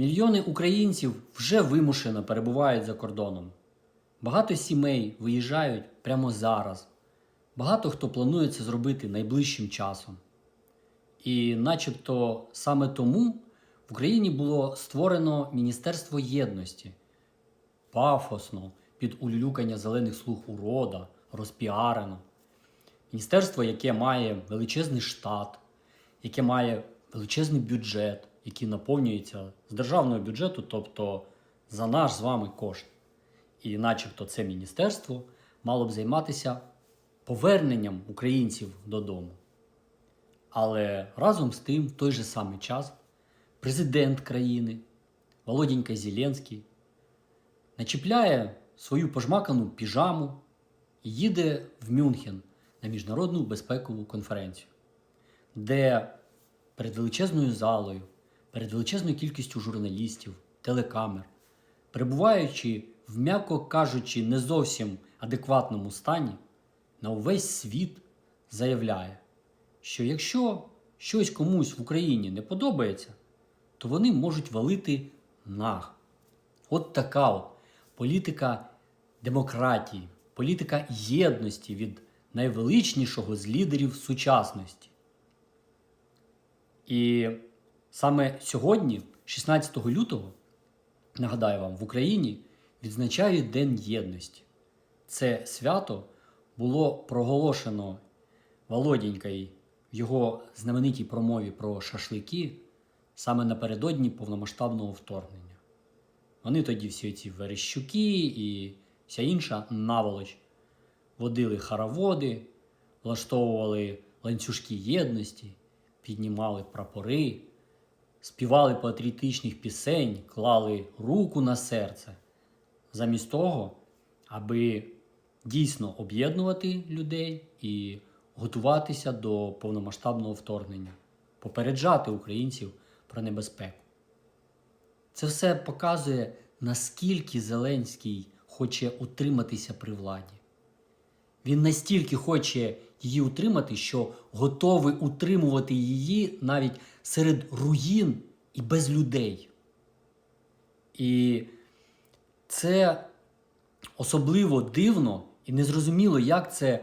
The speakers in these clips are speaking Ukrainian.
Мільйони українців вже вимушено перебувають за кордоном. Багато сімей виїжджають прямо зараз. Багато хто планує це зробити найближчим часом. І начебто саме тому в Україні було створено Міністерство єдності пафосно, під улюлюкання зелених слуг урода, розпіарено. Міністерство, яке має величезний штат, яке має величезний бюджет, який наповнюється з державного бюджету, тобто за наш з вами кошт. І начебто це міністерство мало б займатися поверненням українців додому. Але разом з тим, в той же самий час, президент країни Володінька Зеленський начіпляє свою пожмакану піжаму і їде в Мюнхен на міжнародну безпекову конференцію, де перед величезною залою, перед величезною кількістю журналістів, телекамер, перебуваючи в, м'яко кажучи, не зовсім адекватному стані, на увесь світ заявляє, що якщо щось комусь в Україні не подобається, то вони можуть валити нах. От така от політика демократії, політика єдності від найвеличнішого з лідерів сучасності. І саме сьогодні, 16 лютого, нагадаю вам, в Україні відзначають День єдності. Це свято було проголошено Володінькою в його знаменитій промові про шашлики саме напередодні повномасштабного вторгнення. Вони тоді всі ці верещуки і вся інша наволоч водили хороводи, влаштовували ланцюжки єдності, піднімали прапори, співали патріотичних пісень, клали руку на серце, замість того, аби дійсно об'єднувати людей і готуватися до повномасштабного вторгнення, попереджати українців про небезпеку. Це все показує, наскільки Зеленський хоче утриматися при владі. Він настільки хоче її утримати, що готовий утримувати її навіть серед руїн і без людей. І це особливо дивно і незрозуміло, як це е,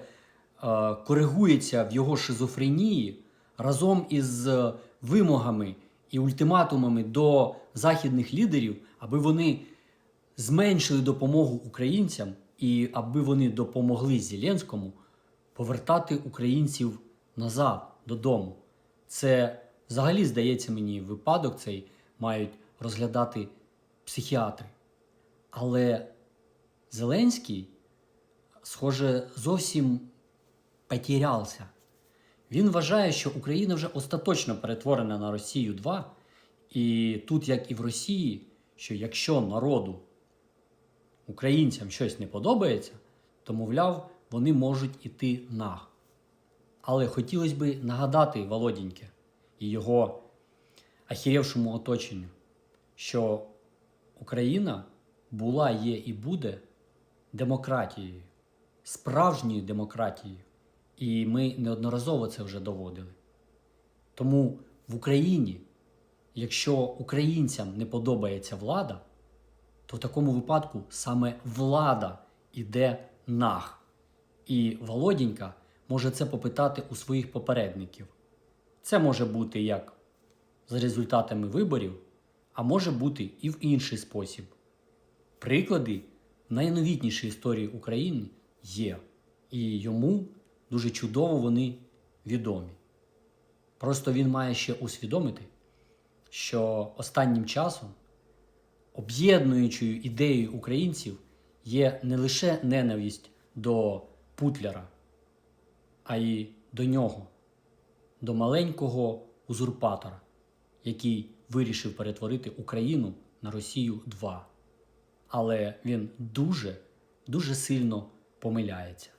коригується в його шизофренії разом із е, вимогами і ультиматумами до західних лідерів, аби вони зменшили допомогу українцям і аби вони допомогли Зеленському повертати українців назад додому. Це взагалі, здається мені, випадок цей мають розглядати психіатри. Але Зеленський, схоже, зовсім потерявся. Він вважає, що Україна вже остаточно перетворена на Росію 2. І тут, як і в Росії, що якщо народу, українцям щось не подобається, то, мовляв, вони можуть іти нах. Але хотілося б нагадати Володіньке і його ахіревшому оточенню, що Україна була, є і буде демократією, справжньою демократією. І ми неодноразово це вже доводили. Тому в Україні, якщо українцям не подобається влада, то в такому випадку саме влада іде нах. І Володінька може це попитати у своїх попередників. Це може бути як за результатами виборів, а може бути і в інший спосіб. Приклади в найновітнішій історії України є, і йому дуже чудово вони відомі. Просто він має ще усвідомити, що останнім часом об'єднуючою ідеєю українців є не лише ненависть до Путляра, а й до нього, до маленького узурпатора, який вирішив перетворити Україну на Росію 2. Але він дуже, дуже сильно помиляється.